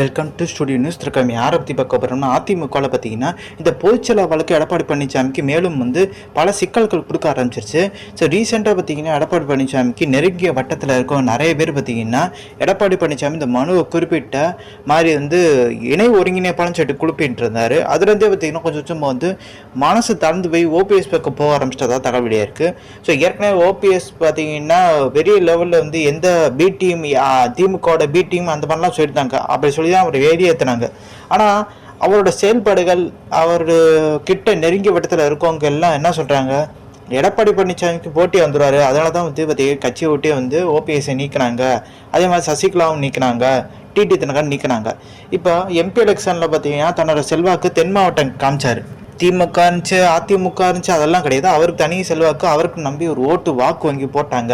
Welcome to studio news திருக்கம் யாரை பற்றி பார்க்க போகிறோம்னா அதிமுகவில் பார்த்தீங்கன்னா இந்த பொதுச்செலவு வழக்கு எடப்பாடி பழனிசாமிக்கு மேலும் வந்து பல சிக்கல்கள் கொடுக்க ஆரம்பிச்சிருச்சு. ஸோ ரீசெண்டாக பார்த்தீங்கன்னா எடப்பாடி பழனிசாமிக்கு நெருங்கிய வட்டத்தில் இருக்கும் நிறைய பேர் பார்த்தீங்கன்னா எடப்பாடி பழனிசாமி இந்த மனுவை குறிப்பிட்ட மாதிரி வந்து இணை ஒருங்கிணைப்பாளன்னு சொல்லிட்டு குழுப்பிட்டு இருந்தார். அதுலேருந்தே பார்த்தீங்கன்னா கொஞ்சம் கொஞ்சமாக வந்து மனசு தளர்ந்து போய் ஓபிஎஸ் பக்கம் போக ஆரம்பிச்சிட்டதா தகவலியாக இருக்குது ஸோ ஏற்கனவே ஓபிஎஸ் பார்த்தீங்கன்னா பெரிய லெவலில் வந்து எந்த பி டீம் திமுகவோட பி டீம் அந்த மாதிரிலாம் சொல்லியிருந்தாங்க. அப்படி சொல்லி தான் அவர் ஏறியேற்றினாங்க ஆனால் அவரோட செயல்பாடுகள் அவர் கிட்ட நெருங்கிய வட்டத்தில் இருக்கவங்க எல்லாம் என்ன சொல்கிறாங்க எடப்பாடி பழனிசாமிக்கு போட்டி வந்துடுவார் அதனால தான் வந்து பார்த்தீங்கன்னா கட்சியை விட்டே வந்து ஓபிஎஸ்ஐ நீக்கினாங்க. அதே மாதிரி சசிகலாவும் நீக்கினாங்க. டிடி தினகரன் நீக்கினாங்க. இப்போ எம்பி எலெக்ஷனில் பார்த்தீங்கன்னா தன்னோட செல்வாக்கு தென் மாவட்டம் காமிச்சார். திமுக இருந்துச்சு அதிமுக இருந்துச்சு அதெல்லாம் கிடையாது. அவருக்கு தனி செல்வாக்கு அவருக்கு நம்பி ஒரு ஓட்டு வாக்கு வங்கி போட்டாங்க.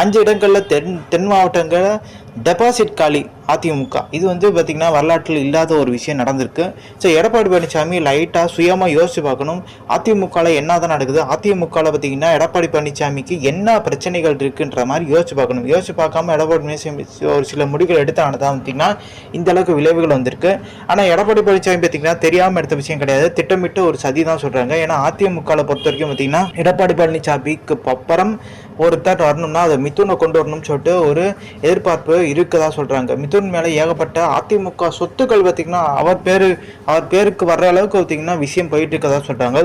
அஞ்சு இடங்களில் தென் தென் மாவட்டங்களில் டெபாசிட் காலி அதிமுக. இது வந்து பார்த்திங்கன்னா வரலாற்றில் இல்லாத ஒரு விஷயம் நடந்திருக்கு. ஸோ எடப்பாடி பழனிசாமி லைட்டாக சுயமாக யோசித்து பார்க்கணும். அதிமுகவில் என்ன தான் நடக்குது? அதிமுகவில் பார்த்திங்கன்னா எடப்பாடி பழனிசாமிக்கு என்ன பிரச்சனைகள் இருக்குன்ற மாதிரி யோசிச்சு பார்க்கணும். யோசிச்சு பார்க்காம எடப்பாடி பழனிசாமி ஒரு சில முடிவுகள் எடுத்தான தான் பார்த்திங்கன்னா இந்த அளவுக்கு விளைவுகள் வந்திருக்கு. ஆனால் எடப்பாடி பழனிசாமி பார்த்திங்கன்னா தெரியாமல் எடுத்த விஷயம் கிடையாது. திட்டமிட்டு ஒரு சதி தான் சொல்கிறாங்க ஏன்னா அதிமுகவில் பொறுத்த வரைக்கும் பார்த்திங்கன்னா எடப்பாடி பழனிசாமிக்கு அப்புறம் ஒருத்தர் வரணும்னா அதை மிதுனை கொண்டு வரணும்னு சொல்லிட்டு ஒரு எதிர்பார்ப்பு இருக்கதா சொல்கிறாங்க மிதுன் மேலே ஏகப்பட்ட அதிமுக சொத்துக்கள் பார்த்திங்கன்னா அவர் பேர் அவர் பேருக்கு வர்ற அளவுக்கு பார்த்திங்கன்னா விஷயம் போயிட்டு இருக்கதா சொல்கிறாங்க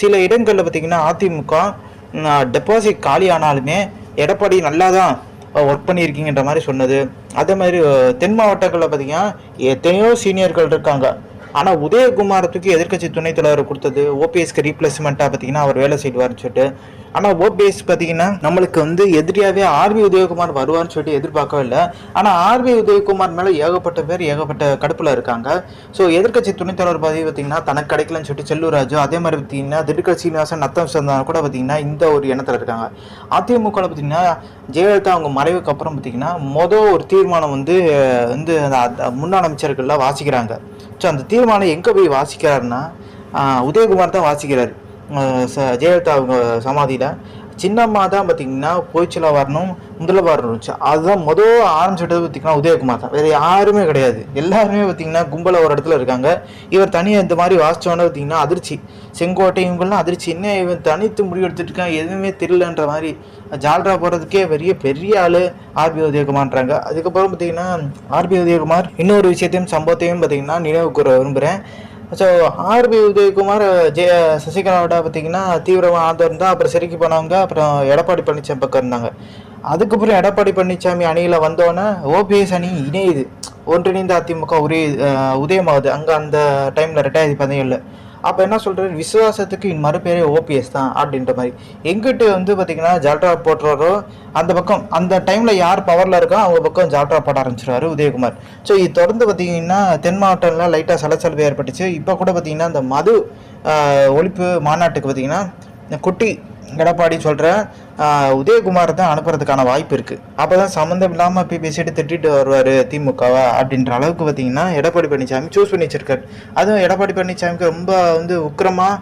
சில இடங்களில் பார்த்திங்கன்னா அதிமுக டெபாசிட் காலி ஆனாலுமே எடப்பாடி நல்லா தான் ஒர்க் பண்ணியிருக்கீங்கன்ற மாதிரி சொன்னது. அதே மாதிரி தென் மாவட்டங்களில் பார்த்தீங்கன்னா எத்தனையோ சீனியர்கள் இருக்காங்க. ஆனால் உதயகுமாரத்துக்கு எதிர்கட்சி எதிர்க்கட்சி துணைத் தலைவர் கொடுத்தது ஓபிஎஸ்க்கு ரீப்ளேஸ்மெண்ட்டாக பார்த்தீங்கன்னா அவர் வேலை செய்வார்னு சொல்லிட்டு. ஆனால் ஓபிஎஸ் பார்த்தீங்கன்னா நம்மளுக்கு வந்து எதிரியாகவே ஆர்பி உதயகுமார் வருவார்னு சொல்லிட்டு எதிர்பார்க்கவே இல்லை. ஆனால் ஆர்பி உதயகுமார் மேலே ஏகப்பட்ட பேர் ஏகப்பட்ட கடுப்பில் இருக்காங்க. ஸோ எதிர்க்கட்சி துணைத் தலைவர் பதவி பார்த்தீங்கன்னா தனக்கு கிடைக்கலன்னு சொல்லிட்டு செல்லூராஜு அதே மாதிரி பார்த்தீங்கன்னா திண்டுக்கல் சீனிவாசன் நத்தம் சந்தானம் கூட பார்த்தீங்கன்னா இந்த ஒரு எண்ணத்தில் இருக்காங்க. அதிமுகவில் பார்த்தீங்கன்னா ஜெயலலிதா அவங்க மறைவுக்கு அப்புறம் பார்த்தீங்கன்னா மொதல் ஒரு தீர்மானம் வந்து வந்து அந்த முன்னாள் அமைச்சர்கள்லாம் வாசிக்கிறாங்க. ஸோ அந்த தீர்மானம் எங்கே போய் வாசிக்கிறாருன்னா உதயகுமார் தான் வாசிக்கிறார். ச- ஜெயலலிதா அவங்க சமாதியில். சின்னம்மா தான் பார்த்தீங்கன்னா போய்ச்சலா வரணும் முதல்வர் இருந்துச்சு. அதுதான் மொதல் ஆரம்பிச்சிட்டது பார்த்தீங்கன்னா உதயகுமார் தான். வேறு யாருமே கிடையாது. எல்லாருமே பார்த்தீங்கன்னா கும்பலாக ஒரு இடத்துல இருக்காங்க. இவர் தனியாக இந்த மாதிரி வாசிச்சோன்னே பார்த்தீங்கன்னா அதிர்ச்சி. செங்கோட்டை இவங்கெல்லாம் அதிர்ச்சி. என்ன இவன் தனித்து முடிவு எடுத்துட்டு இருக்கான்? எதுவுமே தெரியலன்ற மாதிரி ஜால்ரா போகிறதுக்கே பெரிய பெரிய ஆள் ஆர்பி உதயகுமார்ன்றாங்க. அதுக்கப்புறம் பார்த்தீங்கன்னா ஆர்பி உதயகுமார் இன்னொரு விஷயத்தையும் சம்பவத்தையும் பார்த்தீங்கன்னா நினைவு கூற விரும்புகிறேன் ஸோ ஆர்பி உதயகுமார் ஜெய சசிகலாவோட பார்த்தீங்கன்னா தீவிரமாக ஆதரவு தான் அப்புறம் சிறைக்கு போனவங்க அப்புறம் எடப்பாடி பழனிசாமி பக்கம் இருந்தாங்க. அதுக்கப்புறம் எடப்பாடி பழனிசாமி அணியில் வந்தோன்னே ஓபிஎஸ் அணி இணையுது. ஒன்றிணைந்த அதிமுக உரிய உதயமாகுது. அங்கே அந்த டைமில் ரெண்டாயிரத்தி பதினேழில். அப்போ என்ன சொல்கிறாரு விசுவாசத்துக்கு இன் மறுபேரே ஓபிஎஸ் தான் அப்படின்ற மாதிரி. எங்கிட்ட வந்து பார்த்திங்கன்னா ஜால்ட்ரா போட்டுறாரோ அந்த பக்கம் அந்த டைமில் யார் பவரில் இருக்கோ அவங்க பக்கம் ஜால்ட்ரா போட ஆரம்பிச்சிருவாரு உதயகுமார். ஸோ இது தொடர்ந்து பார்த்தீங்கன்னா தென் மாவட்டம்லாம் லைட்டாக சலசலப்பு ஏற்பட்டுச்சு. இப்போ கூட பார்த்திங்கன்னா அந்த மது ஒழிப்பு மாநாட்டுக்கு பார்த்தீங்கன்னா குட்டி எடப்பாடி சொல்கிற உதயகுமார் தான் அனுப்புறதுக்கான வாய்ப்பு இருக்குது அப்போ தான் சம்மந்தம் இல்லாமல் போய் பேசிட்டு திட்டிட்டு வருவார் திமுகவை அப்படின்ற அளவுக்கு பார்த்தீங்கன்னா எடப்பாடி பழனிசாமி சூஸ் பண்ணி வச்சிருக்காரு. அதுவும் எடப்பாடி பழனிசாமிக்கு ரொம்ப வந்து உக்கிரமாக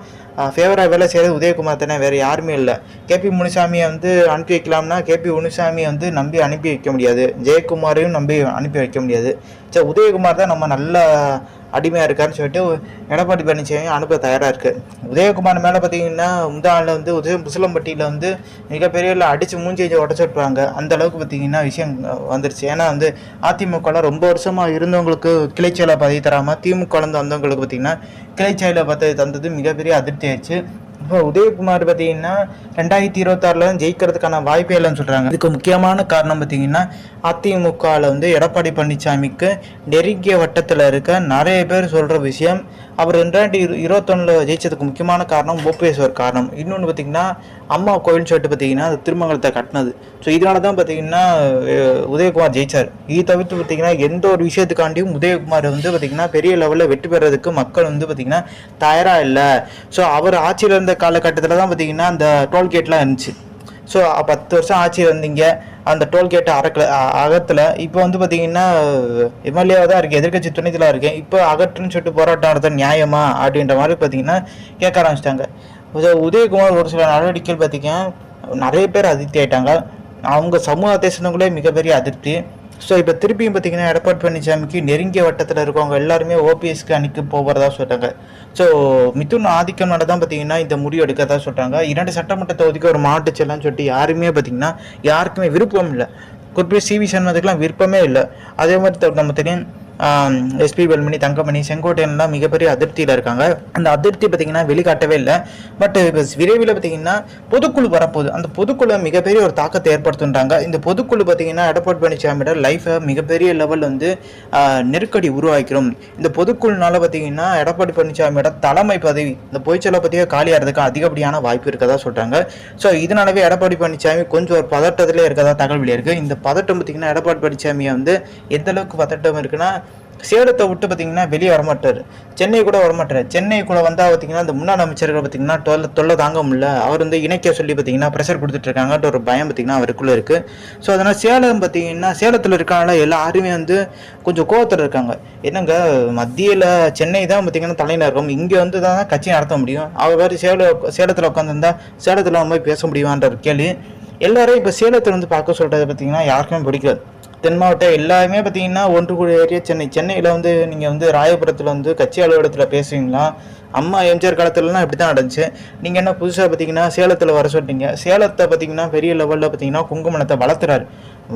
ஃபேவராக வேலை செய்கிறது உதயகுமார் தானே வேறு யாருமே இல்லை. கேபி முனுசாமியை வந்து அனுப்பி வைக்கலாம்னா கேபி முனுசாமியை வந்து நம்பி அனுப்பி வைக்க முடியாது. ஜெயக்குமாரையும் நம்பி அனுப்பி வைக்க முடியாது. சரி உதயகுமார் தான் நம்ம நல்ல அடிமையாக இருக்காருன்னு சொல்லிட்டு எடப்பாடி பழனிசாமி அனுப்ப தயாராக இருக்குது உதயகுமார் மேலே பார்த்தீங்கன்னா முந்தாளில் வந்து உதய முசலம்பட்டியில் வந்து மிகப்பெரிய அடித்து மூஞ்சி உடச்சி அந்த அளவுக்கு பார்த்தீங்கன்னா விஷயம் வந்துருச்சு. ஏன்னா வந்து அதிமுகலாம் ரொம்ப வருஷமாக இருந்தவங்களுக்கு கிளைச்சலை பதவி தராமல் திமுக வந்தவங்களுக்கு பார்த்தீங்கன்னா கிளைச்சலை பதவி தந்தது மிகப்பெரிய அதிருப்தி இப்போ உதயகுமார் பார்த்தீங்கன்னா ரெண்டாயிரத்தி இருபத்தாறுல ஜெயிக்கிறதுக்கான வாய்ப்பே இல்லைன்னு சொல்கிறாங்க இதுக்கு முக்கியமான காரணம் பார்த்தீங்கன்னா அதிமுகவில் வந்து எடப்பாடி பழனிசாமிக்கு நெருங்கிய வட்டத்தில் இருக்க நிறைய பேர் சொல்கிற விஷயம் அவர் ரெண்டாயிரத்தி இரு இருபத்தொன்னில் ஜெயிச்சதுக்கு முக்கியமான காரணம் ஓபிஎஸ் காரணம். இன்னொன்று பார்த்தீங்கன்னா அம்மா கோயில்னு சொல்லிட்டு பார்த்தீங்கன்னா அது திருமங்கலத்தை கட்டினது. ஸோ இதனால தான் பார்த்தீங்கன்னா உதயகுமார் ஜெயிச்சார். இது தவிர்த்து பார்த்தீங்கன்னா எந்த ஒரு விஷயத்துக்காண்டியும் உதயகுமார் வந்து பார்த்தீங்கன்னா பெரிய லெவலில் வெற்றி பெறதுக்கு மக்கள் வந்து பார்த்தீங்கன்னா தயாராக இல்லை. ஸோ அவர் ஆட்சியில் இருந்த காலகட்டத்தில் தான் பார்த்தீங்கன்னா அந்த டோல்கேட்லாம் இருந்துச்சு. ஸோ பத்து வருஷம் ஆட்சியில் இருந்தீங்க அந்த டோல்கேட் அறக்கல அகத்தில். இப்போ வந்து பார்த்தீங்கன்னா எம்எல்ஏவாக தான் இருக்கேன் எதிர்க்கட்சி துணைத்தலாக இருக்கேன். இப்போ அகற்றுன்னு சொல்லிட்டு போராட்டம் நடத்த நியாயமா? அப்படின்ற மாதிரி பார்த்தீங்கன்னா கேட்க ஆரம்பிச்சிட்டாங்க. உதயகுமார் ஒரு சில நடவடிக்கைகள் பார்த்தீங்கன்னா நிறைய பேர் அதிருப்தி ஆயிட்டாங்க. அவங்க சமூக தேசனங்களே மிகப்பெரிய அதிருப்தி. ஸோ இப்போ திருப்பியும் பார்த்தீங்கன்னா எடப்பாடி பழனிசாமிக்கு நெருங்கிய வட்டத்தில் இருக்கவங்க எல்லாருமே ஓபிஎஸ்க்கு அணிக்கு போகிறதா சொல்கிறாங்க ஸோ மிதுன் ஆதிக்கம் தான் பார்த்தீங்கன்னா இந்த முடிவு எடுக்கிறதா சொல்கிறாங்க இரண்டு சட்டமன்ற தொகுதிக்கு ஒரு மாவட்ட செல்லன்னு சொல்லிட்டு யாருமே பார்த்தீங்கன்னா யாருக்குமே விருப்பம் இல்லை. குறிப்பிட்ட சிவி சண்முகத்துக்குலாம் விருப்பமே இல்லை. அதே மாதிரி த- நம்ம தெரியும் எஸ்பி வேல்மணி தங்கமணி செங்கோட்டையன்லாம் மிகப்பெரிய அதிருப்தியில் இருக்காங்க. அந்த அதிருப்தி பார்த்தீங்கன்னா வெளிக்காட்டவே இல்லை. பட் விரைவில் பார்த்தீங்கன்னா பொதுக்குழு வரப்போகுது. அந்த பொதுக்குழு மிகப்பெரிய ஒரு தாக்கத்தை ஏற்படுத்துன்றாங்க. இந்த பொதுக்குழு பார்த்தீங்கன்னா எடப்பாடி பழனிசாமியோட லைஃபை மிகப்பெரிய லெவல் வந்து நெருக்கடி உருவாக்கிறோம் இந்த பொதுக்குழுனால பார்த்தீங்கன்னா எடப்பாடி பழனிசாமியோட தலைமை பதவி இந்த பொய்ச்சலை பற்றியே காலியாகிறதுக்கு அதிகப்படியான வாய்ப்பு இருக்கதா சொல்கிறாங்க ஸோ இதனாலவே எடப்பாடி பழனிசாமி கொஞ்சம் ஒரு பதட்டத்திலே இருக்கதா தகவல் இருக்குது இந்த பதட்டம் பார்த்தீங்கன்னா எடப்பாடி பழனிசாமியை வந்து எந்த அளவுக்கு பதட்டம் இருக்குன்னா சேலத்தை விட்டு பார்த்தீங்கன்னா வெளியே வரமாட்டார். சென்னை கூட வரமாட்டார். சென்னை கூட வந்தால் பார்த்தீங்கன்னா அந்த முன்னாள் அமைச்சர்கள் பார்த்தீங்கன்னா தொல்லை தொல்லை தாங்க முடியல. அவர் வந்து இணைக்க சொல்லி பார்த்தீங்கன்னா ப்ரெஷர் கொடுத்துட்டு இருக்காங்கன்ற ஒரு பயம் பார்த்தீங்கன்னா அவருக்குள்ளே இருக்குது ஸோ அதனால் சேலம் பார்த்தீங்கன்னா சேலத்தில் இருக்கனால எல்லாருமே வந்து கொஞ்சம் கோவத்தில் இருக்காங்க. என்னங்க மத்தியில் சென்னை தான் பார்த்தீங்கன்னா தலைநகரம். இங்கே வந்து தான் கட்சி நடத்த முடியும். அவர் வேறு சேல சேலத்தில் உட்காந்துருந்தா சேலத்தில் போய் பேச முடியுமான்ற கேள்வி. எல்லாரும் இப்போ சேலத்தில் வந்து பார்க்க சொல்கிறது பார்த்தீங்கன்னா யாருக்குமே பிடிக்காது. தென் மாவட்டம் எல்லாருமே பார்த்தீங்கன்னா ஒன்று கூடிய ஏரியா சென்னை. சென்னையில் வந்து நீங்கள் வந்து ராயபுரத்தில் வந்து கட்சி அலுவலகத்தில் பேசுவீங்களா? அம்மா எம்ஜிஆர் காலத்துலலாம் இப்படி தான் நடந்துச்சு. நீங்கள் என்ன புதுசாக பார்த்தீங்கன்னா சேலத்தில் வர சொல்லிட்டீங்க. சேலத்தை பார்த்தீங்கன்னா பெரிய லெவலில் பார்த்தீங்கன்னா குங்குமணத்தை வளர்த்துறாரு.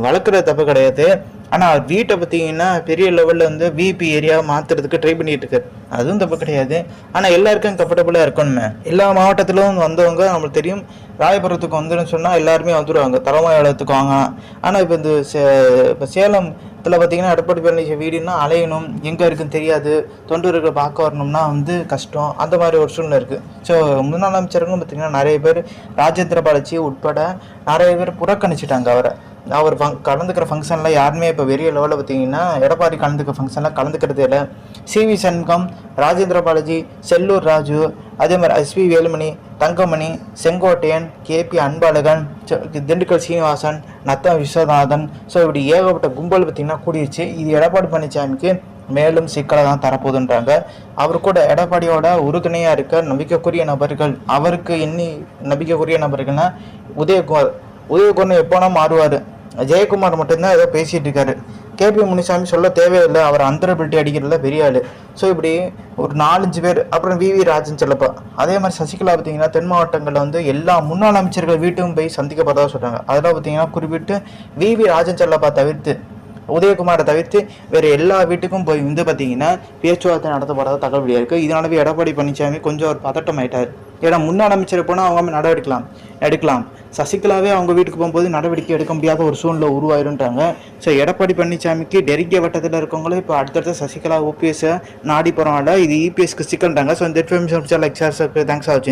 வளர்க்குறது தப்பு கிடையாது. ஆனால் வீட்டை பார்த்தீங்கன்னா பெரிய லெவலில் வந்து விபி ஏரியா மாற்றுறதுக்கு ட்ரை பண்ணிட்டு இருக்காரு அதுவும் தப்பு கிடையாது. ஆனால் எல்லாருக்கும் கம்ஃபர்டபுளாக இருக்கணுமே. எல்லா மாவட்டத்திலும் வந்தவங்க நம்மளுக்கு தெரியும். ராயபுரத்துக்கு வந்துன்னு சொன்னால் எல்லாருமே வந்துடுவாங்க தலைமையாளத்துக்கு வாங்க ஆனால் இப்போ இந்த சே இப்போ சேலத்தில் பார்த்தீங்கன்னா எடப்பாடி பழனிசாமி வீடுன்னா அலையணும். எங்கே இருக்குன்னு தெரியாது. தொண்டர்கள் பார்க்க வரணும்னா வந்து கஷ்டம். அந்த மாதிரி ஒரு சூழ்நிலை இருக்குது ஸோ முன்னாள் அமைச்சருங்க பார்த்தீங்கன்னா நிறைய பேர் ராஜேந்திர பாலாஜி உட்பட நிறைய பேர் புறக்கணிச்சிட்டாங்க அவரை. அவர் ஃபங் கலந்துக்கிற ஃபங்க்ஷனில் யாருமே இப்போ பெரிய லெவலில் பார்த்தீங்கன்னா எடப்பாடி கலந்துக்கிற ஃபங்க்ஷனில் கலந்துக்கிறது இல்லை. சிவி சண்முகம் ராஜேந்திர பாலாஜி செல்லூர் ராஜு அதே மாதிரி SP Velumani Thangamani Sengottaiyan KP Anbazhagan Dindigul Sreenivasan Natham Viswanathan. So இப்படி ஏகப்பட்ட கும்பல் பார்த்திங்கன்னா கூடிருச்சு. இது எடப்பாடி பழனிசாமிக்கு மேலும் சிக்கலை தான் தரப்போகுதுன்றாங்க. அவர் கூட எடப்பாடியோட உறுதுணையாக இருக்க நம்பிக்கைக்குரிய நபர்கள் அவருக்கு இன்னி நம்பிக்கைக்குரிய நபர்கள்னா உதயகுமார். உதயகுமார் எப்போனா மாறுவார். ஜெயக்குமார் மட்டும்தான் ஏதோ பேசிகிட்டு இருக்காரு. கேபி முனிசாமி சொல்ல தேவையில்லை. அவர் அந்தரபிலிட்டி அடிக்கிறதுல பெரிய ஆள். ஸோ இப்படி ஒரு நாலஞ்சு பேர் அப்புறம் வி. ராஜன் செல்லப்பா. அதே மாதிரி சசிகலா பார்த்தீங்கன்னா தென் மாவட்டங்களில் வந்து எல்லா முன்னாள் அமைச்சர்கள் வீட்டும் போய் சந்திக்கப்படுறதா சொல்கிறாங்க அதெல்லாம் பார்த்தீங்கன்னா குறிப்பிட்டு விவி ராஜன் செல்லப்பா தவிர்த்து உதயகுமாரை தவிர்த்து வேறு எல்லா வீட்டுக்கும் போய் வந்து பார்த்தீங்கன்னா பேச்சுவார்த்தை நடத்தப்படுறதா தகவல் வெளியாக இருக்குது இதனாலவே எடப்பாடி பழனிசாமி கொஞ்சம் ஒரு பதட்டம் ஆயிட்டார். ஏன்னா முன்னாள் அமைச்சர் போனால் அவங்க நடவடிக்கலாம் எடுக்கலாம். சசிகலாவே அவங்க வீட்டுக்கு போகும்போது நடவடிக்கை எடுக்க முடியாத ஒரு சூழ்நிலை உருவாயிருன்றாங்க. ஸோ எடப்பாடி பழனிசாமிக்கு டெரிக்கிய வட்டத்தில் இருக்கவங்களும் இப்போ அடுத்தடுத்த சசிகலா ஓபிஎஸ்ஸை நாடி போகிறவங்கள இது இபிஎஸ்க்கு சிக்கன்றாங்க ஸோ இந்த இன்ஃபர்மேஷன் லைக் சார் தேங்க்ஸ் ஆச்சு